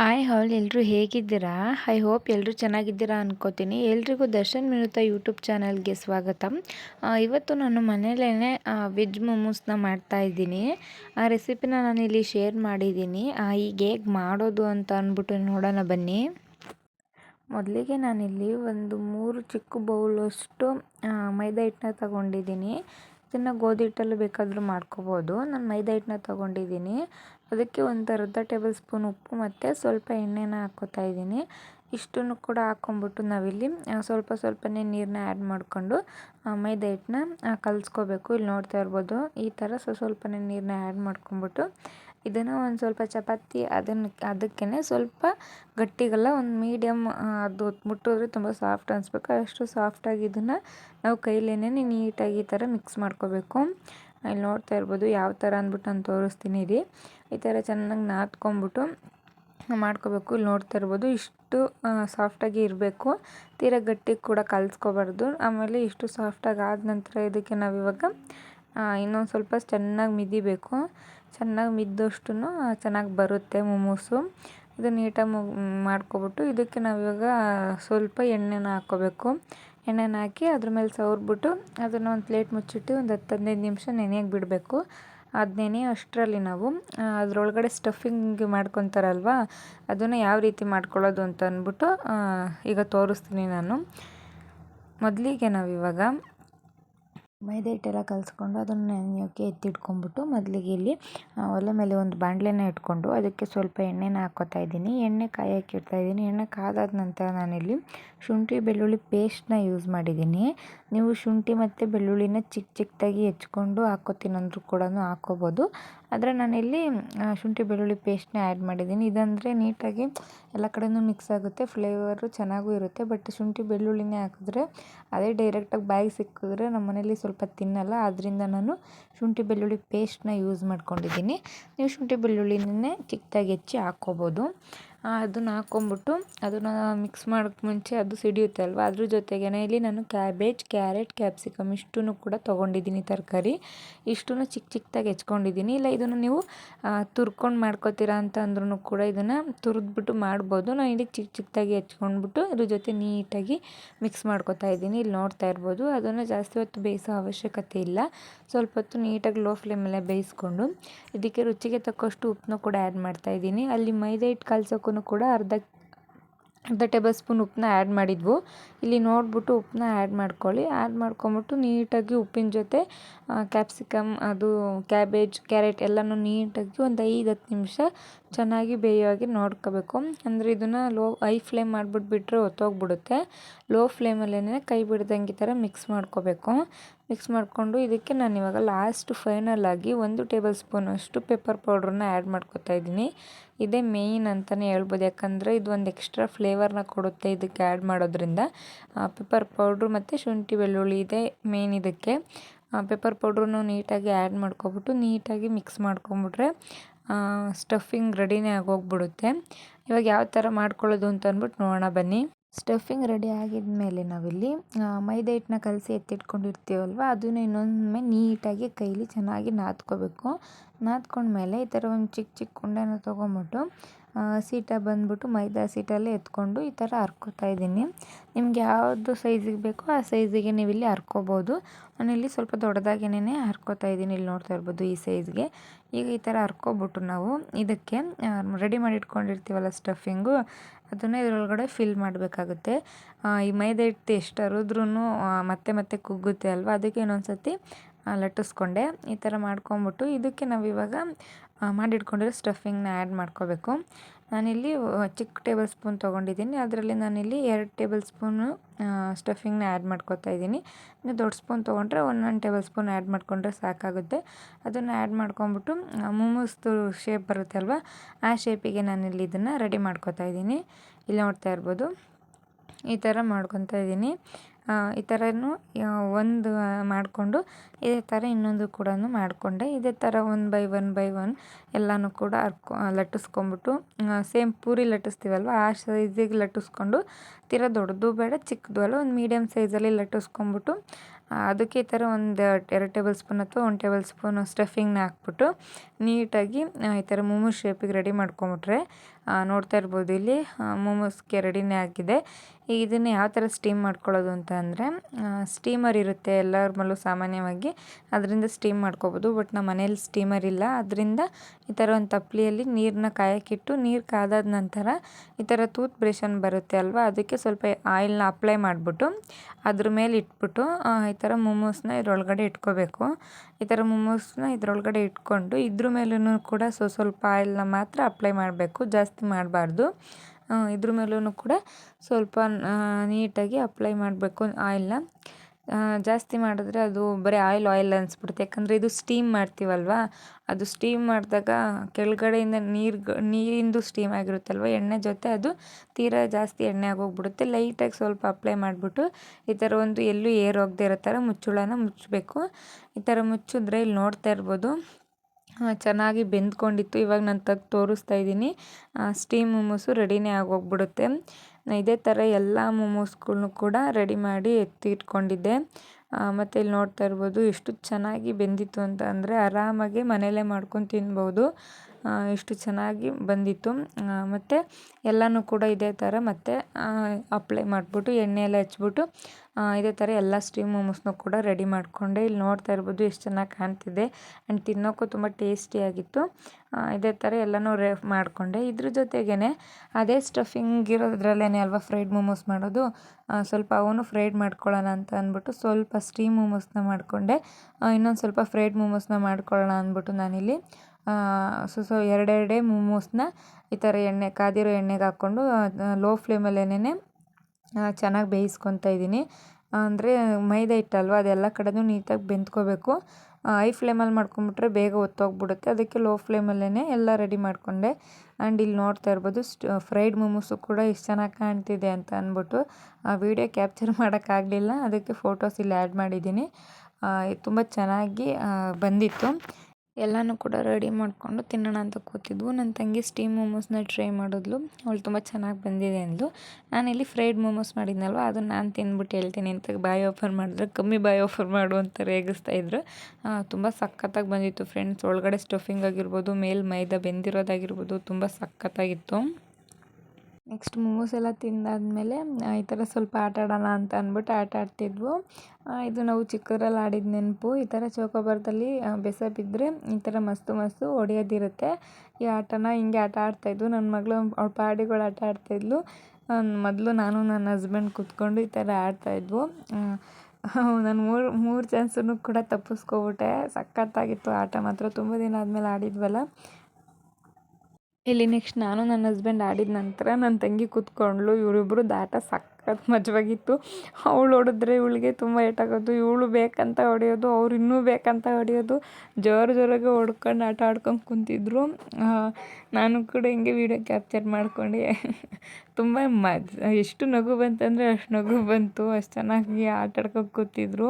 Hi haul ಎಲ್ಲರೂ ಹೇಗಿದ್ದೀರಾ? I hope ಎಲ್ಲರೂ ಚೆನ್ನಾಗಿದ್ದೀರಾ ಅನ್ಕೋತೀನಿ. ಎಲ್ರಿಗೂ ದರ್ಶನ್ ಮಿನುತ ಯೂಟ್ಯೂಬ್ ಚಾನಲ್ಗೆ ಸ್ವಾಗತ. ಇವತ್ತು ನಾನು ಮನೇಲೇ ವೆಜ್ ಮೋಮೋಸ್ನ ಮಾಡ್ತಾಯಿದ್ದೀನಿ ಆ ರೆಸಿಪಿನ ನಾನು ಇಲ್ಲಿ ಶೇರ್ ಮಾಡಿದ್ದೀನಿ. ಈಗ ಹೇಗೆ ಮಾಡೋದು ಅಂತ ಅಂದ್ಬಿಟ್ಟು ನೋಡೋಣ ಬನ್ನಿ. ಮೊದಲಿಗೆ ನಾನಿಲ್ಲಿ ಒಂದು ಮೂರು ಚಿಕ್ಕ ಬೌಲಷ್ಟು ಮೈದಾ ಹಿಟ್ಟನ್ನ ತಗೊಂಡಿದ್ದೀನಿ. ಇದನ್ನು ಗೋಧಿ ಹಿಟ್ಟಲ್ಲಿ ಬೇಕಾದರೂ ಮಾಡ್ಕೋಬೋದು. ನಾನು ಮೈದಾ ಹಿಟ್ಟನ್ನ ತೊಗೊಂಡಿದ್ದೀನಿ ಅದಕ್ಕೆ ಒಂದು ಅರ್ಧ ಟೇಬಲ್ ಸ್ಪೂನ್ ಉಪ್ಪು ಮತ್ತು ಸ್ವಲ್ಪ ಎಣ್ಣೆನ ಹಾಕ್ಕೋತಾ ಇದ್ದೀನಿ ಇಷ್ಟನ್ನು ಕೂಡ ಹಾಕ್ಕೊಂಬಿಟ್ಟು ನಾವಿಲ್ಲಿ ಸ್ವಲ್ಪ ಸ್ವಲ್ಪನೇ ನೀರನ್ನ ಆ್ಯಡ್ ಮಾಡಿಕೊಂಡು ಮೈದಾ ಹಿಟ್ಟನ್ನ ಕಲಿಸ್ಕೋಬೇಕು. ಇಲ್ಲಿ ನೋಡ್ತಾ ಇರ್ಬೋದು, ಈ ಥರ ಸ್ವಲ್ಪ ಸ್ವಲ್ಪನೇ ನೀರನ್ನ ಆ್ಯಡ್ ಮಾಡ್ಕೊಂಬಿಟ್ಟು ಇದನ್ನು ಒಂದು ಸ್ವಲ್ಪ ಚಪಾತಿ ಅದನ್ನು ಅದಕ್ಕೇ ಸ್ವಲ್ಪ ಗಟ್ಟಿಗಲ್ಲ ಒಂದು ಮೀಡಿಯಮ್ ಅದು ಮುಟ್ಟಿದ್ರೆ ತುಂಬ ಸಾಫ್ಟ್ ಅನಿಸ್ಬೇಕು. ಅಷ್ಟು ಸಾಫ್ಟಾಗಿ ಇದನ್ನು ನಾವು ಕೈಲೇನೆ ನೀಟಾಗಿ ಈ ಥರ ಮಿಕ್ಸ್ ಮಾಡ್ಕೋಬೇಕು. ಇಲ್ಲಿ ನೋಡ್ತಾ ಇರ್ಬೋದು ಯಾವ ಥರ ಅಂದ್ಬಿಟ್ಟು ನಾನು ತೋರಿಸ್ತೀನಿ ರೀ ಈ ಥರ ಚೆನ್ನಾಗಿ ನಾದ್ಕೊಂಬಿಟ್ಟು ಮಾಡ್ಕೋಬೇಕು. ಇಲ್ಲಿ ನೋಡ್ತಾ ಇರ್ಬೋದು ಇಷ್ಟು ಸಾಫ್ಟಾಗಿ ಇರಬೇಕು. ತೀರ ಗಟ್ಟಿಗೆ ಕೂಡ ಕಲಿಸ್ಕೋಬಾರ್ದು. ಆಮೇಲೆ ಇಷ್ಟು ಸಾಫ್ಟಾಗಿ ಆದ ನಂತರ ಇದಕ್ಕೆ ನಾವಿವಾಗ ಇನ್ನೊಂದು ಸ್ವಲ್ಪ ಚೆನ್ನಾಗಿ ಮಿದಿಬೇಕು. ಚೆನ್ನಾಗಿ ಮಿದ್ದಷ್ಟು ಚೆನ್ನಾಗಿ ಬರುತ್ತೆ ಮೊಮೋಸು ಇದು ನೀಟಾಗಿ ಮಾಡ್ಕೊಬಿಟ್ಟು ಇದಕ್ಕೆ ನಾವಿವಾಗ ಸ್ವಲ್ಪ ಎಣ್ಣೆನ ಹಾಕ್ಕೋಬೇಕು ಎಣ್ಣೆನ ಹಾಕಿ ಅದ್ರ ಮೇಲೆ ಸವ್ರಿಬಿಟ್ಟು ಅದನ್ನು ಒಂದು ಪ್ಲೇಟ್ ಮುಚ್ಚಿಟ್ಟು ಒಂದು ಹತ್ತು ಹದಿನೈದು ನಿಮಿಷ ನೆನೆಯೋಕೆ ಬಿಡಬೇಕು. ಅದು ನೆನೆ ಅಷ್ಟರಲ್ಲಿ ನಾವು ಅದರೊಳಗಡೆ ಸ್ಟಫಿಂಗ್ ಮಾಡ್ಕೊತಾರಲ್ವ, ಅದನ್ನು ಯಾವ ರೀತಿ ಮಾಡ್ಕೊಳ್ಳೋದು ಅಂತ ಅಂದ್ಬಿಟ್ಟು ಈಗ ತೋರಿಸ್ತೀನಿ ನಾನು. ಮೊದಲಿಗೆ ನಾವಿವಾಗ ಮೈದಾ ಹಿಟ್ಟೆಲ್ಲ ಕಲಸ್ಕೊಂಡು ಅದನ್ನು ನೆನೆಯೋಕ್ಕೆ ಎತ್ತಿಟ್ಕೊಂಡ್ಬಿಟ್ಟು ಮೊದಲಿಗೆ ಇಲ್ಲಿ ಒಲೆ ಮೇಲೆ ಒಂದು ಬಾಣಲೆನ ಇಟ್ಕೊಂಡು ಅದಕ್ಕೆ ಸ್ವಲ್ಪ ಎಣ್ಣೆನ ಹಾಕ್ಕೋತಾ ಇದ್ದೀನಿ. ಎಣ್ಣೆ ಕಾಯೋಕ್ಕೆ ಇಡ್ತಾ ಇದ್ದೀನಿ. ಎಣ್ಣೆ ಕಾದಾದ ನಂತರ ನಾನಿಲ್ಲಿ ಶುಂಠಿ, ಬೆಳ್ಳುಳ್ಳಿ ಪೇಸ್ಟ್ನ ಯೂಸ್ ಮಾಡಿದ್ದೀನಿ. ನೀವು ಶುಂಠಿ ಮತ್ತು ಬೆಳ್ಳುಳ್ಳಿನ ಚಿಕ್ಕ ಚಿಕ್ಕದಾಗಿ ಹೆಚ್ಕೊಂಡು ಹಾಕ್ಕೋತೀನಂದ್ರೂ ಕೂಡ ಹಾಕ್ಕೋಬೋದು. ಆದರೆ ನಾನಿಲ್ಲಿ ಶುಂಠಿ, ಬೆಳ್ಳುಳ್ಳಿ ಪೇಸ್ಟ್ನ ಆ್ಯಡ್ ಮಾಡಿದ್ದೀನಿ. ಇದಂದರೆ ನೀಟಾಗಿ ಎಲ್ಲ ಕಡೆಯೂ ಮಿಕ್ಸ್ ಆಗುತ್ತೆ ಫ್ಲೇವರು ಚೆನ್ನಾಗೂ ಇರುತ್ತೆ. ಬಟ್ ಶುಂಠಿ, ಬೆಳ್ಳುಳ್ಳಿನೇ ಹಾಕಿದ್ರೆ, ಅದೇ ಡೈರೆಕ್ಟಾಗಿ ಬಾಯಿಗೆ ಸಿಕ್ಕಿದ್ರೆ ನಮ್ಮ ಮನೇಲಿ ಸ್ವಲ್ಪ ತಿನ್ನಲ್ಲ ಆದ್ದರಿಂದ ನಾನು ಶುಂಠಿ ಬೆಳ್ಳುಳ್ಳಿ ಪೇಸ್ಟ್ನ ಯೂಸ್ ಮಾಡ್ಕೊಂಡಿದ್ದೀನಿ. ನೀವು ಶುಂಠಿ ಬೆಳ್ಳುಳ್ಳಿನೇ ಚಿಕ್ಕದಾಗಿ ಹೆಚ್ಚಿ ಹಾಕ್ಕೋಬೋದು. ಅದನ್ನು ಹಾಕ್ಕೊಂಬಿಟ್ಟು ಅದನ್ನು ಮಿಕ್ಸ್ ಮಾಡೋಕ್ಕೆ ಮುಂಚೆ ಅದು ಸಿಡಿಯುತ್ತೆ ಅಲ್ವಾ? ಅದ್ರ ಜೊತೆಗೇ ಇಲ್ಲಿ ನಾನು ಕ್ಯಾಬೇಜ್ ಕ್ಯಾರೆಟ್ ಕ್ಯಾಪ್ಸಿಕಮ್ ಇಷ್ಟೂ ಕೂಡ ತೊಗೊಂಡಿದ್ದೀನಿ ತರಕಾರಿ. ಇಷ್ಟೂ ಚಿಕ್ಕ ಚಿಕ್ಕದಾಗಿ ಹೆಚ್ಕೊಂಡಿದ್ದೀನಿ. ಇಲ್ಲ, ಇದನ್ನು ನೀವು ತುರ್ಕೊಂಡು ಮಾಡ್ಕೋತೀರಾ ಅಂತ ಅಂದ್ರೂ ಕೂಡ ಇದನ್ನು ತುರಿದ್ಬಿಟ್ಟು ಮಾಡ್ಬೋದು. ನಾನು ಇಲ್ಲಿ ಚಿಕ್ಕ ಚಿಕ್ಕದಾಗಿ ಹೆಚ್ಕೊಂಡ್ಬಿಟ್ಟು ಇದ್ರ ಜೊತೆ ನೀಟಾಗಿ ಮಿಕ್ಸ್ ಮಾಡ್ಕೊತಾ ಇದ್ದೀನಿ. ಇಲ್ಲಿ ನೋಡ್ತಾ ಇರ್ಬೋದು. ಅದನ್ನು ಜಾಸ್ತಿ ಹೊತ್ತು ಬೇಯಿಸೋ ಅವಶ್ಯಕತೆ ಇಲ್ಲ. ಸ್ವಲ್ಪ ಹೊತ್ತು ನೀಟಾಗಿ ಲೋ ಫ್ಲೇಮಲ್ಲೇ ಬೇಯಿಸ್ಕೊಂಡು, ಇದಕ್ಕೆ ರುಚಿಗೆ ತಕ್ಕಷ್ಟು ಉಪ್ಪನ್ನ ಕೂಡ ಆ್ಯಡ್ ಮಾಡ್ತಾಯಿದ್ದೀನಿ ಅಲ್ಲಿ ಮೈದಾ ಹಿಟ್ಟು ಕಲ್ಸೋಕ್ಕೂ ಕೂಡ ಅರ್ಧ ಅರ್ಧ ಟೇಬಲ್ ಸ್ಪೂನ್ ಉಪ್ಪನ್ನ ಆ್ಯಡ್ ಮಾಡಿದ್ವು. ಇಲ್ಲಿ ನೋಡಿಬಿಟ್ಟು ಉಪ್ಪನ್ನ ಆ್ಯಡ್ ಮಾಡ್ಕೊಳ್ಳಿ. ಆ್ಯಡ್ ಮಾಡ್ಕೊಂಬಿಟ್ಟು ನೀಟಾಗಿ ಉಪ್ಪಿನ ಜೊತೆ ಕ್ಯಾಪ್ಸಿಕಮ್, ಅದು ಕ್ಯಾಬೇಜ್, ಕ್ಯಾರೆಟ್ ಎಲ್ಲನೂ ನೀಟಾಗಿ ಒಂದು ಐದು ಹತ್ತು ನಿಮಿಷ ಚೆನ್ನಾಗಿ ಬೇಯೋ ನೋಡ್ಕೋಬೇಕು. ಅಂದರೆ ಇದನ್ನು ಲೋ, ಹೈ ಫ್ಲೇಮ್ ಮಾಡಿಬಿಟ್ಟು ಬಿಟ್ಟರೆ ಹೊತ್ತೋಗ್ಬಿಡುತ್ತೆ ಲೋ ಫ್ಲೇಮಲ್ಲೇ ಕೈ ಬಿಡ್ದಂಗೆ ಈ ಥರ ಮಿಕ್ಸ್ ಮಾಡ್ಕೋಬೇಕು. ಮಿಕ್ಸ್ ಮಾಡಿಕೊಂಡು ಇದಕ್ಕೆ ನಾನು ಇವಾಗ ಲಾಸ್ಟ್ ಫೈನಲ್ ಆಗಿ ಒಂದು ಟೇಬಲ್ ಸ್ಪೂನಷ್ಟು ಪೆಪ್ಪರ್ ಪೌಡ್ರನ್ನ ಆ್ಯಡ್ ಮಾಡ್ಕೊತಾ ಇದ್ದೀನಿ. ಇದೇ ಮೇಯ್ನ್ ಅಂತಲೇ ಹೇಳ್ಬೋದು. ಯಾಕಂದರೆ ಇದು ಒಂದು ಎಕ್ಸ್ಟ್ರಾ ಫ್ಲೇವರ್ನ ಕೊಡುತ್ತೆ ಇದಕ್ಕೆ ಆ್ಯಡ್ ಮಾಡೋದ್ರಿಂದ. ಪೆಪ್ಪರ್ ಪೌಡ್ರು ಮತ್ತು ಶುಂಠಿ ಬೆಳ್ಳುಳ್ಳಿ ಇದೆ ಮೇಯ್ನ್ ಇದಕ್ಕೆ. ಪೆಪ್ಪರ್ ಪೌಡ್ರನ್ನು ನೀಟಾಗಿ ಆ್ಯಡ್ ಮಾಡ್ಕೊಬಿಟ್ಟು ನೀಟಾಗಿ ಮಿಕ್ಸ್ ಮಾಡ್ಕೊಂಬಿಟ್ರೆ ಸ್ಟಫಿಂಗ್ ರೆಡಿನೇ ಆಗೋಗ್ಬಿಡುತ್ತೆ. ಇವಾಗ ಯಾವ ಥರ ಮಾಡ್ಕೊಳ್ಳೋದು ಅಂತ ಅಂದ್ಬಿಟ್ಟು ನೋಡೋಣ ಬನ್ನಿ. ಸ್ಟಫಿಂಗ್ ರೆಡಿ ಆಗಿದ ಮೇಲೆ ನಾವಿಲ್ಲಿ ಮೈದಾ ಹಿಟ್ಟನ್ನ ಕಲಸಿ ಎತ್ತಿಟ್ಕೊಂಡಿರ್ತೀವಲ್ವ, ಅದನ್ನು ಇನ್ನೊಮ್ಮೆ ನೀಟಾಗಿ ಕೈಲಿ ಚೆನ್ನಾಗಿ ನಾದ್ಕೋಬೇಕು. ನಾದ್ಕೊಂಡ್ಮೇಲೆ ಈ ಥರ ಒಂದು ಚಿಕ್ಕ ಚಿಕ್ಕ ಉಂಡೆನ ತೊಗೊಂಬಿಟ್ಟು ಸೀಟ ಬಂದ್ಬಿಟ್ಟು ಮೈದಾ ಸೀಟಲ್ಲೇ ಎತ್ಕೊಂಡು ಈ ಥರ ಹರ್ಕೋತಾ ಇದ್ದೀನಿ. ನಿಮ್ಗೆ ಯಾವುದು ಸೈಜಿಗೆ ಬೇಕೋ ಆ ಸೈಜಿಗೆ ನೀವು ಇಲ್ಲಿ ಹರ್ಕೋಬೋದು. ಇಲ್ಲಿ ಸ್ವಲ್ಪ ದೊಡ್ಡದಾಗೇನೆ ಹರ್ಕೋತಾ ಇದ್ದೀನಿ ಇಲ್ಲಿ ನೋಡ್ತಾ ಇರ್ಬೋದು ಈ ಸೈಜ್ಗೆ. ಈಗ ಈ ಥರ ಹರ್ಕೊಬಿಟ್ಟು ನಾವು ಇದಕ್ಕೆ ರೆಡಿ ಮಾಡಿ ಇಟ್ಕೊಂಡಿರ್ತೀವಲ್ಲ ಸ್ಟಫಿಂಗು ಅದನ್ನು ಇದರೊಳಗಡೆ ಫಿಲ್ ಮಾಡಬೇಕಾಗುತ್ತೆ. ಈ ಮೈದಾ ಹಿಟ್ಟು ಎಷ್ಟು ಹರಿದ್ರೂ ಮತ್ತೆ ಮತ್ತೆ ಕುಗ್ಗುತ್ತೆ ಅಲ್ವಾ? ಅದಕ್ಕೆ ಇನ್ನೊಂದು ಸತಿ ಲಟ್ಟಿಸ್ಕೊಂಡೆ. ಈ ಥರ ಮಾಡ್ಕೊಂಬಿಟ್ಟು ಇದಕ್ಕೆ ನಾವಿವಾಗ ಮಾಡಿಟ್ಕೊಂಡಿರೋ ಸ್ಟಫಿಂಗ್ನ ಆ್ಯಡ್ ಮಾಡ್ಕೋಬೇಕು. ನಾನಿಲ್ಲಿ ಚಿಕ್ಕ ಟೇಬಲ್ ಸ್ಪೂನ್ ತೊಗೊಂಡಿದ್ದೀನಿ. ಅದರಲ್ಲಿ ನಾನಿಲ್ಲಿ ಎರಡು ಟೇಬಲ್ ಸ್ಪೂನು ಸ್ಟಫಿಂಗ್ನ ಆ್ಯಡ್ ಮಾಡ್ಕೋತಾ ಇದ್ದೀನಿ. ಇನ್ನು ದೊಡ್ಡ ಸ್ಪೂನ್ ತೊಗೊಂಡ್ರೆ ಒಂದೊಂದು ಟೇಬಲ್ ಸ್ಪೂನ್ ಆ್ಯಡ್ ಮಾಡಿಕೊಂಡ್ರೆ ಸಾಕಾಗುತ್ತೆ. ಅದನ್ನು ಆ್ಯಡ್ ಮಾಡ್ಕೊಂಬಿಟ್ಟು ಮೊಮೋಸ್ದು ಶೇಪ್ ಬರುತ್ತೆ ಅಲ್ವಾ? ಆ ಶೇಪಿಗೆ ನಾನಿಲ್ಲಿ ಇದನ್ನು ರೆಡಿ ಮಾಡ್ಕೋತಾ ಇದ್ದೀನಿ. ಇಲ್ಲಿ ನೋಡ್ತಾ ಇರ್ಬೋದು. ಈ ಥರ ಮಾಡ್ಕೊತಾ ಇದ್ದೀನಿ. ಈ ಥರನೂ ಒಂದು ಮಾಡಿಕೊಂಡು, ಇದೇ ಥರ ಇನ್ನೊಂದು ಕೂಡ ಮಾಡಿಕೊಂಡೆ. ಇದೇ ಥರ one by one by one ಎಲ್ಲನೂ ಕೂಡ ಅರ್ಕೊ ಲಟ್ಟಿಸ್ಕೊಂಬಿಟ್ಟು ಸೇಮ್ ಪೂರಿ ಲಟ್ಟಿಸ್ತೀವಲ್ವ, ಆ ಸೈಜಿಗೆ ಲಟ್ಟಿಸ್ಕೊಂಡು, ತೀರ ದೊಡ್ಡದು ಬೇಡ, ಚಿಕ್ಕದು ಅಲ್ಲ, ಒಂದು ಮೀಡಿಯಮ್ ಸೈಜಲ್ಲಿ ಲಟ್ಟಿಸ್ಕೊಂಬಿಟ್ಟು ಅದಕ್ಕೆ ಈ ಥರ ಒಂದು ಎರಡು ಟೇಬಲ್ ಸ್ಪೂನ್ ಅಥವಾ ಒಂದು ಟೇಬಲ್ ಸ್ಪೂನ್ ಸ್ಟಫಿಂಗ್ನ ಹಾಕ್ಬಿಟ್ಟು, ನೀಟಾಗಿ ಈ ಥರ ಮೊಮೋ ಶೇಪಿಗೆ ರೆಡಿ ಮಾಡ್ಕೊಂಬಿಟ್ರೆ ನೋಡ್ತಾ ಇರ್ಬೋದು ಇಲ್ಲಿ. ಮೋಮೋಸ್ಗೆ ರೆಡಿನೇ ಆಗಿದೆ. ಇದನ್ನು ಯಾವ ಥರ ಸ್ಟೀಮ್ ಮಾಡ್ಕೊಳ್ಳೋದು ಅಂತ ಅಂದರೆ ಸ್ಟೀಮರ್ ಇರುತ್ತೆ ಎಲ್ಲರ ಸಾಮಾನ್ಯವಾಗಿ. ಅದರಿಂದ ಸ್ಟೀಮ್ ಮಾಡ್ಕೋಬೋದು ಬಟ್ ನಮ್ಮ ಮನೇಲಿ ಸ್ಟೀಮರ್ ಇಲ್ಲ. ಅದರಿಂದ ಈ ಥರ ಒಂದು ತಪ್ಪಲಿಯಲ್ಲಿ ನೀರನ್ನ ಕಾಯಕ್ಕಿಟ್ಟು, ನೀರು ಕಾದಾದ ನಂತರ ಈ ಥರ ತೂತ್ ಬ್ರಷನ್ ಬರುತ್ತೆ ಅಲ್ವಾ? ಅದಕ್ಕೆ ಸ್ವಲ್ಪ ಆಯಿಲ್ನ ಅಪ್ಲೈ ಮಾಡಿಬಿಟ್ಟು, ಅದ್ರ ಮೇಲೆ ಇಟ್ಬಿಟ್ಟು ಈ ಥರ ಮೋಮೋಸ್ನ ಇದ್ರೊಳಗಡೆ ಇಟ್ಕೋಬೇಕು. ಈ ಥರ ಮೊಮೋಸ್ನ ಇದ್ರೊಳಗಡೆ ಇಟ್ಕೊಂಡು, ಇದ್ರ ಮೇಲೂ ಕೂಡ ಸ್ವ ಸ್ವಲ್ಪ ಆಯಿಲ್ನ ಮಾತ್ರ ಅಪ್ಲೈ ಮಾಡಬೇಕು. ಜಾಸ್ತಿ ಮಾಡಬಾರ್ದು. ಇದ್ರ ಮೇಲೂ ಕೂಡ ಸ್ವಲ್ಪ ನೀಟಾಗಿ ಅಪ್ಲೈ ಮಾಡಬೇಕು. ಆಯಿಲ್ನ ಜಾಸ್ತಿ ಮಾಡಿದ್ರೆ ಅದು ಬರೀ ಆಯಿಲ್ ಆಯಿಲ್ ಅನಿಸ್ಬಿಡುತ್ತೆ. ಯಾಕಂದರೆ ಇದು ಸ್ಟೀಮ್ ಮಾಡ್ತೀವಲ್ವ? ಅದು ಸ್ಟೀಮ್ ಮಾಡಿದಾಗ ಕೆಳಗಡೆಯಿಂದ ನೀರು ನೀರಿಂದು ಸ್ಟೀಮ್ ಆಗಿರುತ್ತಲ್ವ? ಎಣ್ಣೆ ಜೊತೆ ಅದು ತೀರಾ ಜಾಸ್ತಿ ಎಣ್ಣೆ ಆಗೋಗ್ಬಿಡುತ್ತೆ. ಲೈಟಾಗಿ ಸ್ವಲ್ಪ ಅಪ್ಲೈ ಮಾಡಿಬಿಟ್ಟು ಈ ಥರ ಒಂದು ಎಲ್ಲೂ ಏರ್ ಹೋಗದೆ ಇರೋ ಥರ ಮುಚ್ಚುಳನ ಮುಚ್ಚಬೇಕು. ಈ ಥರ ಮುಚ್ಚಿದ್ರೆ ಇಲ್ಲಿ ನೋಡ್ತಾ ಇರ್ಬೋದು. ಚೆನ್ನಾಗಿ ಬೆಂದ್ಕೊಂಡಿತ್ತು. ಇವಾಗ ನಾನು ತೆಗ್ದು ತೋರಿಸ್ತಾ ಇದ್ದೀನಿ. ಸ್ಟೀಮ್ ಮೊಮೋಸು ರೆಡಿನೇ ಆಗೋಗ್ಬಿಡುತ್ತೆ. ಇದೇ ಥರ ಎಲ್ಲ ಮೋಮೋಸ್ಗಳ್ನು ಕೂಡ ರೆಡಿ ಮಾಡಿ ಎತ್ತಿಟ್ಕೊಂಡಿದ್ದೆ. ಮತ್ತು ಇಲ್ಲಿ ನೋಡ್ತಾ ಇರ್ಬೋದು ಎಷ್ಟು ಚೆನ್ನಾಗಿ ಬೆಂದಿತ್ತು ಅಂತ. ಅಂದರೆ ಆರಾಮಾಗಿ ಮನೆಯಲ್ಲೇ ಮಾಡ್ಕೊಂಡು ತಿನ್ಬೋದು. ಎಷ್ಟು ಚೆನ್ನಾಗಿ ಬಂದಿತ್ತು. ಮತ್ತು ಎಲ್ಲನೂ ಕೂಡ ಇದೇ ಥರ ಮತ್ತೆ ಅಪ್ಲೈ ಮಾಡಿಬಿಟ್ಟು, ಎಣ್ಣೆಯೆಲ್ಲ ಹಚ್ಬಿಟ್ಟು ಇದೇ ಥರ ಎಲ್ಲ ಸ್ಟೀಮ್ ಮೋಮೋಸ್ನೂ ಕೂಡ ರೆಡಿ ಮಾಡಿಕೊಂಡೆ. ಇಲ್ಲಿ ನೋಡ್ತಾ ಇರ್ಬೋದು ಎಷ್ಟು ಚೆನ್ನಾಗಿ ಕಾಣ್ತಿದೆ. ಆ್ಯಂಡ್ ತಿನ್ನೋಕ್ಕೂ ತುಂಬ ಟೇಸ್ಟಿಯಾಗಿತ್ತು ಇದೇ ಥರ ಎಲ್ಲನೂ ರೇ ಮಾಡಿಕೊಂಡೆ. ಇದ್ರ ಜೊತೆಗೇ ಅದೇ ಸ್ಟಫಿಂಗ್ ಇರೋದ್ರಲ್ಲೇ ಅಲ್ವಾ ಫ್ರೈಡ್ ಮೊಮೋಸ್ ಮಾಡೋದು? ಸ್ವಲ್ಪ ಅವನು ಫ್ರೈಡ್ ಮಾಡ್ಕೊಳ್ಳೋಣ ಅಂತ ಅಂದ್ಬಿಟ್ಟು ಸ್ವಲ್ಪ ಸ್ಟೀಮ್ ಮೋಮೋಸ್ನ ಮಾಡಿಕೊಂಡೆ. ಇನ್ನೊಂದು ಸ್ವಲ್ಪ ಫ್ರೈಡ್ ಮೋಮೋಸ್ನ ಮಾಡ್ಕೊಳ್ಳೋಣ ಅಂದ್ಬಿಟ್ಟು ನಾನಿಲ್ಲಿ ಸೊ ಸೊ ಎರಡೆರಡೇ ಮೋಮೋಸ್ನ ಈ ಥರ ಎಣ್ಣೆ, ಕಾದಿರೋ ಎಣ್ಣೆಗೆ ಹಾಕ್ಕೊಂಡು ಲೋ ಫ್ಲೇಮಲ್ಲೇನೆ ಚೆನ್ನಾಗಿ ಬೇಯಿಸ್ಕೊತಾ ಇದ್ದೀನಿ. ಅಂದರೆ ಮೈದಾ ಹಿಟ್ಟಲ್ವ, ಅದೆಲ್ಲ ಕಡೆನೂ ನೀಟಾಗಿ ಬೆಂದ್ಕೋಬೇಕು. ಐ ಫ್ಲೇಮಲ್ಲಿ ಮಾಡ್ಕೊಂಬಿಟ್ರೆ ಬೇಗ ಒತ್ತೋಗ್ಬಿಡುತ್ತೆ. ಅದಕ್ಕೆ ಲೋ ಫ್ಲೇಮಲ್ಲೇ ಎಲ್ಲ ರೆಡಿ ಮಾಡಿಕೊಂಡೆ. ಆ್ಯಂಡ್ ಇಲ್ಲಿ ನೋಡ್ತಾ ಇರ್ಬೋದು, ಸ್ಟ್ ಫ್ರೈಡ್ ಮೋಮೋಸು ಕೂಡ ಎಷ್ಟು ಚೆನ್ನಾಗಿ ಕಾಣ್ತಿದೆ ಅಂತ ಅಂದ್ಬಿಟ್ಟು, ಆ ವಿಡಿಯೋ ಕ್ಯಾಪ್ಚರ್ ಮಾಡೋಕ್ಕಾಗಲಿಲ್ಲ. ಅದಕ್ಕೆ ಫೋಟೋಸ್ ಇಲ್ಲಿ ಆ್ಯಡ್ ಮಾಡಿದ್ದೀನಿ. ತುಂಬ ಚೆನ್ನಾಗಿ ಬಂದಿತ್ತು. ಎಲ್ಲನೂ ಕೂಡ ರೆಡಿ ಮಾಡಿಕೊಂಡು ತಿನ್ನೋಣ ಅಂತ ಕೂತಿದ್ವು. ನನ್ನ ತಂಗಿ ಸ್ಟೀಮ್ ಮೋಮೋಸ್ನ ಟ್ರೈ ಮಾಡಿದ್ಲು. ಅವಳು ತುಂಬ ಚೆನ್ನಾಗಿ ಬಂದಿದೆ ಅಂದ್ಲು. ನಾನಿಲ್ಲಿ ಫ್ರೈಡ್ ಮೋಮೋಸ್ ಮಾಡಿದ್ನಲ್ವ? ಅದು ನಾನು ತಿಂದ್ಬಿಟ್ಟು ಹೇಳ್ತೀನಿ ಅಂತ ಬಾಯ್ ಆಫರ್ ಮಾಡಿದ್ರೆ ಕಮ್ಮಿ ಬಾಯ್ ಆಫರ್ ಮಾಡು ಅಂತ ರೇಗಿಸ್ತಾ ಇದ್ರು. ತುಂಬ ಸಖತ್ತಾಗಿ ಬಂದಿತ್ತು ಫ್ರೆಂಡ್ಸ್ ಒಳಗಡೆ ಸ್ಟಫಿಂಗ್ ಆಗಿರ್ಬೋದು, ಮೇಲೆ ಮೈದಾ ಬೆಂದಿರೋದಾಗಿರ್ಬೋದು, ತುಂಬ ಸಖತ್ತಾಗಿತ್ತು. ನೆಕ್ಸ್ಟ್ ಮೋಮೋಸ್ ಎಲ್ಲ ತಿಂದಾದಮೇಲೆ ಈ ಥರ ಸ್ವಲ್ಪ ಆಟ ಆಡೋಣ ಅಂತ ಅಂದ್ಬಿಟ್ಟು ಆಟ ಆಡ್ತಿದ್ವು. ಇದು ನಾವು ಚಿಕ್ಕದ್ರಲ್ಲಿ ಆಡಿದ ನೆನಪು. ಈ ಥರ ಚೌಕಾಬಾರದಲ್ಲಿ ಬೆಸ ಬಿದ್ದರೆ ಈ ಥರ ಮಸ್ತು ಮಸ್ತು ಹೊಡೆಯೋದಿರುತ್ತೆ. ಈ ಆಟನ ಹಿಂಗೆ ಆಟ ಆಡ್ತಾಯಿದ್ವು ನನ್ನ ಮಗಳು ಅವ್ ಪಾಡಿಗಳು ಆಟ ಆಡ್ತಾಯಿದ್ಲು ಮೊದಲು ನಾನು ನನ್ನ ಹಸ್ಬೆಂಡ್ ಕೂತ್ಕೊಂಡು ಈ ಥರ ಆಡ್ತಾಯಿದ್ವು ನಾನು ಮೂರು ಮೂರು ಚಾನ್ಸನ್ನು ಕೂಡ ತಪ್ಪಿಸ್ಕೊಬಿಟ್ಟೆ. ಸಖತ್ತಾಗಿತ್ತು ಆಟ ಮಾತ್ರ. ತುಂಬ ದಿನ ಆದಮೇಲೆ ಆಡಿದ್ವಲ್ಲ. ಇಲ್ಲಿ ನೆಕ್ಸ್ಟ್ ನಾನು ನನ್ನ ಹಸ್ಬೆಂಡ್ ಆಡಿದ ನಂತರ ನನ್ನ ತಂಗಿ ಕೂತ್ಕೊಂಡ್ಳು ದಾಟ ಆಟ ಸಖತ್ ಮಜವಾಗಿತ್ತು. ಅವಳು ಹೊಡೆದ್ರೆ ಇವಳಿಗೆ ತುಂಬ ಏಟಾಗೋದು. ಇವಳು ಬೇಕಂತ ಹೊಡೆಯೋದು, ಅವ್ರು ಇನ್ನೂ ಬೇಕಂತ ಹೊಡೆಯೋದು. ಜೋರು ಜೋರಾಗಿ ಹೊಡ್ಕೊಂಡು, ಆಟ ಆಡ್ಕೊಂಡು ಕುಂತಿದ್ರು. ನಾನು ಕೂಡ ಹಿಂಗೆ ವೀಡಿಯೋ ಕ್ಯಾಪ್ಚರ್ ಮಾಡ್ಕೊಂಡು. ತುಂಬ ಮಜ, ಎಷ್ಟು ನಗು ಬಂತಂದರೆ ಅಷ್ಟು ನಗು ಬಂತು. ಅಷ್ಟು ಚೆನ್ನಾಗಿ ಆಟ ಆಡ್ಕೊಂಡು ಕೂತಿದ್ರು.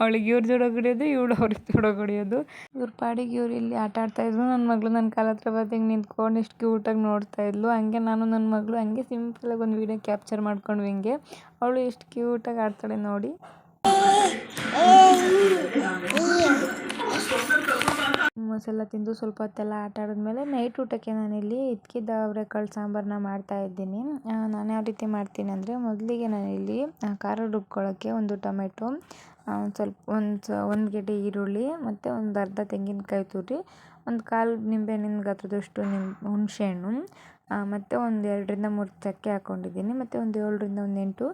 ಅವಳಿಗೆ ಇವ್ರ ಜೋಡೋಗಿ ಹೊಡೆಯೋದು, ಇವಳು ಅವ್ರಿಗೆ ಜೋಡೋಗಿ ಹೊಡೆಯೋದು. ಇವ್ರ ಪಾಡಿಗೆ ಇವ್ರು ಇಲ್ಲಿ ಆಟ ಆಡ್ತಾಯಿದ್ರು ನನ್ನ ಮಗಳು ನನ್ನ ಕಾಲ ಹತ್ರ ಬಂದು ಹಿಂಗೆ ನಿಂತ್ಕೊಂಡು ಇಷ್ಟು ಕ್ಯೂಟಾಗಿ ನೋಡ್ತಾಯಿದ್ಲು ಹಂಗೆ ನಾನು ನನ್ನ ಮಗಳು ಹಂಗೆ ಸಿಂಪಲಾಗಿ ಒಂದು ವೀಡಿಯೋ ಕ್ಯಾಪ್ಚರ್ ಮಾಡ್ಕೊಂಡ್ವಿ ಹಿಂಗೆ. ಅವಳು ಎಷ್ಟು ಕ್ಯೂಟಾಗಿ ಆಡ್ತಾಳೆ ನೋಡಿ. ಮೊಸೆಲ್ಲ ತಿಂದು ಸ್ವಲ್ಪ ಹೊತ್ತೆಲ್ಲ ಆಟ ಆಡಿದ್ಮೇಲೆ ನೈಟ್ ಊಟಕ್ಕೆ ನಾನಿಲ್ಲಿ ಇದ್ಕಿದ್ದ ಅವರೆಕಾಳು ಸಾಂಬಾರನ್ನ ಮಾಡ್ತಾ ಇದ್ದೀನಿ. ನಾನು ಯಾವ ರೀತಿ ಮಾಡ್ತೀನಿ ಅಂದರೆ ಮೊದಲಿಗೆ ನಾನಿಲ್ಲಿ ಖಾರ ರುಬ್ಕೊಳ್ಳೋಕ್ಕೆ ಒಂದು ಟೊಮೆಟೊ ಒಂದು ಸ್ವಲ್ಪ, ಒಂದು ಒಂದು ಗೆಡ್ಡೆ ಈರುಳ್ಳಿ ಮತ್ತು ಒಂದು ಅರ್ಧ ತೆಂಗಿನಕಾಯಿ ತುರಿ, ಒಂದು ಕಾಲು ನಿಂಬೆಹಣ್ಣಿನ ಗಾತ್ರದಷ್ಟು ಹುಣಸೆ ಹುಣಸೆಹಣ್ಣು ಮತ್ತು ಒಂದು ಎರಡರಿಂದ ಮೂರು ಚಕ್ಕೆ ಹಾಕ್ಕೊಂಡಿದ್ದೀನಿ ಮತ್ತು ಒಂದು ಏಳರಿಂದ ಒಂದು ಎಂಟು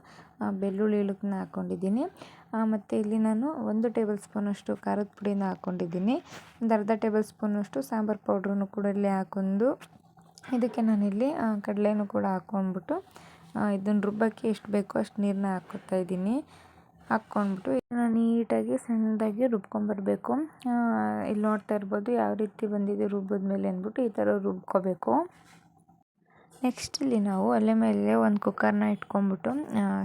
ಬೆಳ್ಳುಳ್ಳಿ, ಇಳುಕನ್ನ ಹಾಕ್ಕೊಂಡಿದ್ದೀನಿ ಮತ್ತು ಇಲ್ಲಿ ನಾನು ಒಂದು ಟೇಬಲ್ ಸ್ಪೂನಷ್ಟು ಖಾರದ ಪುಡಿನ ಹಾಕ್ಕೊಂಡಿದ್ದೀನಿ ಒಂದು ಅರ್ಧ ಟೇಬಲ್ ಸ್ಪೂನಷ್ಟು ಸಾಂಬಾರು ಪೌಡ್ರನ್ನು ಕೂಡ ಇಲ್ಲಿ ಹಾಕೊಂಡು ಇದಕ್ಕೆ ನಾನಿಲ್ಲಿ ಕಡಲೆನೂ ಕೂಡ ಹಾಕ್ಕೊಂಡ್ಬಿಟ್ಟು ಇದನ್ನು ರುಬ್ಬಕ್ಕೆ ಎಷ್ಟು ಬೇಕೋ ಅಷ್ಟು ನೀರನ್ನ ಹಾಕ್ಕೊತಾ ಇದ್ದೀನಿ. ಹಾಕ್ಕೊಂಡ್ಬಿಟ್ಟು ಇದನ್ನು ನೀಟಾಗಿ ಸಣ್ಣದಾಗಿ ರುಬ್ಕೊಂಬರ್ಬೇಕು. ಇಲ್ಲಿ ನೋಡ್ತಾ ಇರ್ಬೋದು ಯಾವ ರೀತಿ ಬಂದಿದೆ ರುಬ್ಬಿದ್ಮೇಲೆ ಅಂದ್ಬಿಟ್ಟು ಈ ಥರ ರುಬ್ಕೋಬೇಕು. ನೆಕ್ಸ್ಟ್ ಇಲ್ಲಿ ನಾವು ಒಲೆ ಮೇಲೆ ಒಂದು ಕುಕ್ಕರ್ನ ಇಟ್ಕೊಂಡ್ಬಿಟ್ಟು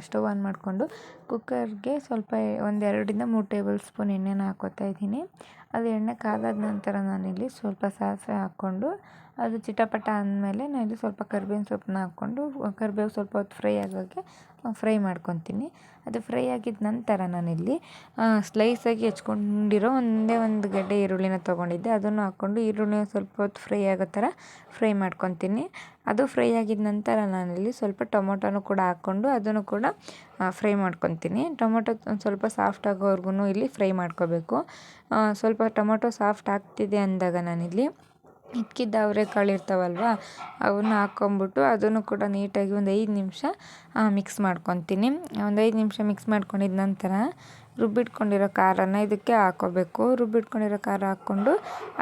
ಸ್ಟವ್ ಆನ್ ಮಾಡಿಕೊಂಡು ಕುಕ್ಕರ್ಗೆ ಸ್ವಲ್ಪ, ಒಂದೆರಡರಿಂದ ಮೂರು ಟೇಬಲ್ ಸ್ಪೂನ್ ಎಣ್ಣೆನ ಹಾಕ್ಕೋತಾ ಇದ್ದೀನಿ. ಅದು ಎಣ್ಣೆ ಕಾದಾದ ನಂತರ ನಾನಿಲ್ಲಿ ಸ್ವಲ್ಪ ಸಾಸಿವೆ ಹಾಕ್ಕೊಂಡು ಅದು ಚಿಟಪಟ ಅಂದಮೇಲೆ ಇಲ್ಲಿ ಸ್ವಲ್ಪ ಕರ್ಬೇವಿನ ಸೊಪ್ಪನ್ನ ಹಾಕ್ಕೊಂಡು, ಕರಿಬೇವು ಸ್ವಲ್ಪ ಹೊತ್ತು ಫ್ರೈ ಆಗೋಕ್ಕೆ ಫ್ರೈ ಮಾಡ್ಕೊತೀನಿ. ಅದು ಫ್ರೈ ಆಗಿದ ನಂತರ ನಾನಿಲ್ಲಿ ಸ್ಲೈಸಾಗಿ ಹೆಚ್ಕೊಂಡಿರೋ ಒಂದೇ ಒಂದು ಗಡ್ಡೆ ಈರುಳ್ಳಿನ ತೊಗೊಂಡಿದ್ದೆ. ಅದನ್ನು ಹಾಕ್ಕೊಂಡು ಈರುಳ್ಳಿನ ಸ್ವಲ್ಪ ಹೊತ್ತು ಫ್ರೈ ಆಗೋ ಥರ ಫ್ರೈ ಮಾಡ್ಕೊತೀನಿ. ಅದು ಫ್ರೈ ಆಗಿದ ನಂತರ ನಾನಿಲ್ಲಿ ಸ್ವಲ್ಪ ಟೊಮೊಟೊನೂ ಕೂಡ ಹಾಕ್ಕೊಂಡು ಅದನ್ನು ಕೂಡ ಫ್ರೈ ಮಾಡ್ಕೊತೀನಿ. ಟೊಮೊಟೊ ಸ್ವಲ್ಪ ಸಾಫ್ಟ್ ಆಗೋವರೆಗೂ ಇಲ್ಲಿ ಫ್ರೈ ಮಾಡ್ಕೋಬೇಕು. ಸ್ವಲ್ಪ ಟೊಮೊಟೊ ಸಾಫ್ಟ್ ಆಗ್ತಿದೆ ಅಂದಾಗ ನಾನಿಲ್ಲಿ ಇಕ್ಕಿದ್ದ ಅವರೆಕಾಳು ಇರ್ತಾವಲ್ವ, ಅವನ್ನ ಹಾಕ್ಕೊಂಬಿಟ್ಟು ಅದನ್ನು ಕೂಡ ನೀಟಾಗಿ ಒಂದು ಐದು ನಿಮಿಷ ಮಿಕ್ಸ್ ಮಾಡ್ಕೊತೀನಿ. ಒಂದು ಐದು ನಿಮಿಷ ಮಿಕ್ಸ್ ಮಾಡ್ಕೊಂಡಿದ ನಂತರ ರುಬ್ಬಿಟ್ಕೊಂಡಿರೋ ಖಾರನ ಇದಕ್ಕೆ ಹಾಕೋಬೇಕು. ರುಬ್ಬಿಟ್ಕೊಂಡಿರೋ ಖಾರ ಹಾಕ್ಕೊಂಡು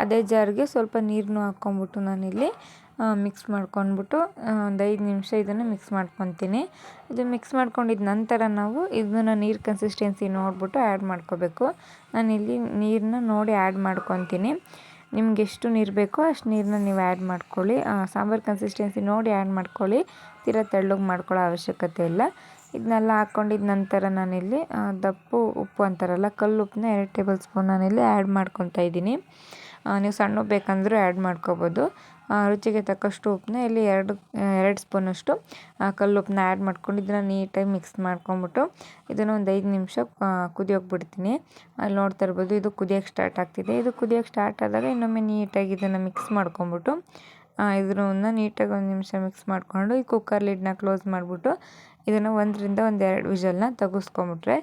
ಅದೇ ಜಾರಿಗೆ ಸ್ವಲ್ಪ ನೀರನ್ನು ಹಾಕ್ಕೊಂಬಿಟ್ಟು ನಾನಿಲ್ಲಿ ಮಿಕ್ಸ್ ಮಾಡ್ಕೊಂಡ್ಬಿಟ್ಟು ಒಂದು ಐದು ನಿಮಿಷ ಇದನ್ನು ಮಿಕ್ಸ್ ಮಾಡ್ಕೊತೀನಿ. ಇದು ಮಿಕ್ಸ್ ಮಾಡ್ಕೊಂಡಿದ ನಂತರ ನಾವು ಇದನ್ನು ನೀರು ಕನ್ಸಿಸ್ಟೆನ್ಸಿ ನೋಡಿಬಿಟ್ಟು ಆ್ಯಡ್ ಮಾಡ್ಕೋಬೇಕು. ನಾನಿಲ್ಲಿ ನೀರನ್ನ ನೋಡಿ ಆ್ಯಡ್ ಮಾಡ್ಕೊತೀನಿ. ನಿಮ್ಗೆ ಎಷ್ಟು ನೀರು ಬೇಕೋ ಅಷ್ಟು ನೀರನ್ನ ನೀವು ಆ್ಯಡ್ ಮಾಡ್ಕೊಳ್ಳಿ. ಸಾಂಬಾರು ಕನ್ಸಿಸ್ಟೆನ್ಸಿ ನೋಡಿ ಆ್ಯಡ್ ಮಾಡ್ಕೊಳ್ಳಿ. ತೀರಾ ತೆಳ್ಳಗೆ ಮಾಡ್ಕೊಳ್ಳೋ ಅವಶ್ಯಕತೆ ಇಲ್ಲ. ಇದನ್ನೆಲ್ಲ ಹಾಕ್ಕೊಂಡಿದ್ದ ನಂತರ ನಾನಿಲ್ಲಿ ದಪ್ಪು ಉಪ್ಪು ಅಂತಾರಲ್ಲ, ಕಲ್ಲು ಉಪ್ಪನ್ನ ಎರಡು ಟೇಬಲ್ ಸ್ಪೂನ್ ನಾನಿಲ್ಲಿ ಆ್ಯಡ್ ಮಾಡ್ಕೊತಾ ಇದ್ದೀನಿ. ನೀವು ಸಣ್ಣ ಬೇಕಂದರೂ ಆ್ಯಡ್ ಮಾಡ್ಕೋಬೋದು. ರುಚಿಗೆ ತಕ್ಕಷ್ಟು ಉಪ್ಪನ್ನ ಇಲ್ಲಿ ಎರಡು ಎರಡು ಸ್ಪೂನಷ್ಟು ಕಲ್ಲು ಉಪ್ಪನ್ನ ಆ್ಯಡ್ ಮಾಡ್ಕೊಂಡು ಇದನ್ನು ನೀಟಾಗಿ ಮಿಕ್ಸ್ ಮಾಡ್ಕೊಂಬಿಟ್ಟು ಇದನ್ನು ಒಂದು ಐದು ನಿಮಿಷ ಕುದಿಯೋಕೆ ಬಿಡ್ತೀನಿ ಅಲ್ಲಿ ನೋಡ್ತಾ ಇರ್ಬೋದು ಇದು ಕುದಿಯೋಕೆ ಸ್ಟಾರ್ಟ್ ಆಗ್ತಿದೆ. ಇದು ಕುದಿಯೋಕೆ ಸ್ಟಾರ್ಟ್ ಆದಾಗ ಇನ್ನೊಮ್ಮೆ ನೀಟಾಗಿ ಇದನ್ನು ಮಿಕ್ಸ್ ಮಾಡ್ಕೊಂಬಿಟ್ಟು ಇದನ್ನ ನೀಟಾಗಿ ಒಂದು ನಿಮಿಷ ಮಿಕ್ಸ್ ಮಾಡಿಕೊಂಡು ಈ ಕುಕ್ಕರ್ ಲಿಡ್ನ ಕ್ಲೋಸ್ ಮಾಡಿಬಿಟ್ಟು ಇದನ್ನು ಒಂದರಿಂದ ಒಂದು ಎರಡು ವಿಜಲ್ನ ತೆಗೆಸ್ಕೊಂಬಿಟ್ರೆ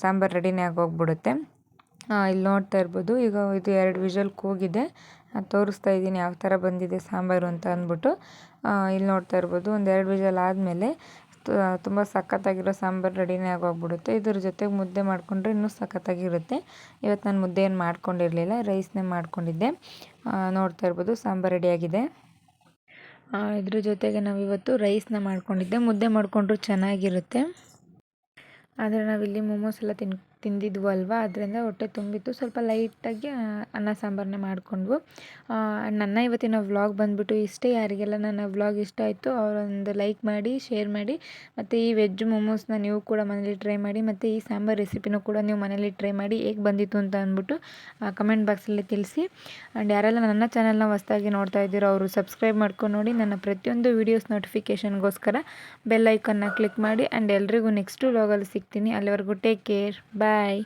ಸಾಂಬಾರು ರೆಡಿನೇ ಆಗೋಗ್ಬಿಡುತ್ತೆ ಇಲ್ಲಿ ನೋಡ್ತಾ ಇರ್ಬೋದು ಈಗ ಇದು ಎರಡು ವಿಷಲ್ ಕೂಗಿದೆ. ತೋರಿಸ್ತಾ ಇದ್ದೀನಿ ಯಾವ ಥರ ಬಂದಿದೆ ಸಾಂಬಾರು ಅಂತ ಅಂದ್ಬಿಟ್ಟು. ಇಲ್ಲಿ ನೋಡ್ತಾ ಇರ್ಬೋದು, ಒಂದು ಎರಡು ವಿಜಲ್ ಆದಮೇಲೆ ತುಂಬ ಸಖತ್ತಾಗಿರೋ ಸಾಂಬಾರು ರೆಡಿನೇ ಆಗೋಗ್ಬಿಡುತ್ತೆ. ಇದ್ರ ಜೊತೆಗೆ ಮುದ್ದೆ ಮಾಡಿಕೊಂಡ್ರೆ ಇನ್ನೂ ಸಖತ್ತಾಗಿರುತ್ತೆ. ಇವತ್ತು ನಾನು ಮುದ್ದೆ ಏನು ಮಾಡ್ಕೊಂಡಿರಲಿಲ್ಲ, ರೈಸ್ನೇ ಮಾಡ್ಕೊಂಡಿದ್ದೆ. ನೋಡ್ತಾ ಇರ್ಬೋದು, ಸಾಂಬಾರು ರೆಡಿಯಾಗಿದೆ. ಇದ್ರ ಜೊತೆಗೆ ನಾವಿವತ್ತು ರೈಸ್ನ ಮಾಡ್ಕೊಂಡಿದ್ದೆ. ಮುದ್ದೆ ಮಾಡಿಕೊಂಡ್ರು ಚೆನ್ನಾಗಿರುತ್ತೆ. ಆದರೆ ನಾವಿಲ್ಲಿ ಮೊಮೋಸ್ ಎಲ್ಲ ತಿನ್ ತಿಂದಿದ್ವು ಅಲ್ವಾ ಅದರಿಂದ ಹೊಟ್ಟೆ ತುಂಬಿತ್ತು. ಸ್ವಲ್ಪ ಲೈಟಾಗಿ ಅನ್ನ ಸಾಂಬಾರನ್ನ ಮಾಡಿಕೊಂಡ್ವು. ನನ್ನ ಇವತ್ತಿನ ವ್ಲಾಗ್ ಬಂದುಬಿಟ್ಟು ಇಷ್ಟೇ. ಯಾರಿಗೆಲ್ಲ ನನ್ನ ವ್ಲಾಗ್ ಇಷ್ಟ ಆಯಿತು ಅವರೊಂದು ಲೈಕ್ ಮಾಡಿ ಶೇರ್ ಮಾಡಿ, ಮತ್ತು ಈ ವೆಜ್ ಮೊಮೋಸ್ನ ನೀವು ಕೂಡ ಮನೇಲಿ ಟ್ರೈ ಮಾಡಿ, ಮತ್ತು ಈ ಸಾಂಬಾರು ರೆಸಿಪಿನೂ ಕೂಡ ನೀವು ಮನೇಲಿ ಟ್ರೈ ಮಾಡಿ ಹೇಗೆ ಬಂದಿತ್ತು ಅಂತ ಅಂದ್ಬಿಟ್ಟು ಕಮೆಂಟ್ ಬಾಕ್ಸಲ್ಲಿ ತಿಳಿಸಿ. ಆ್ಯಂಡ್ ಯಾರೆಲ್ಲ ನನ್ನ ಚಾನಲ್ನ ಹೊಸ್ದಾಗಿ ನೋಡ್ತಾ ಇದ್ದೀರೋ ಅವರು ಸಬ್ಸ್ಕ್ರೈಬ್ ಮಾಡ್ಕೊಂಡು ನೋಡಿ. ನನ್ನ ಪ್ರತಿಯೊಂದು ವೀಡಿಯೋಸ್ ನೋಟಿಫಿಕೇಷನ್ಗೋಸ್ಕರ ಬೆಲ್ ಐಕನ್ನ ಕ್ಲಿಕ್ ಮಾಡಿ. ಆ್ಯಂಡ್ ಎಲ್ರಿಗೂ ನೆಕ್ಸ್ಟ್ ವ್ಲಾಗಲ್ಲಿ ಸಿಗ್ತೀನಿ. ಅಲ್ಲಿವರೆಗೂ ಟೇಕ್ ಕೇರ್ ಬಾಯ್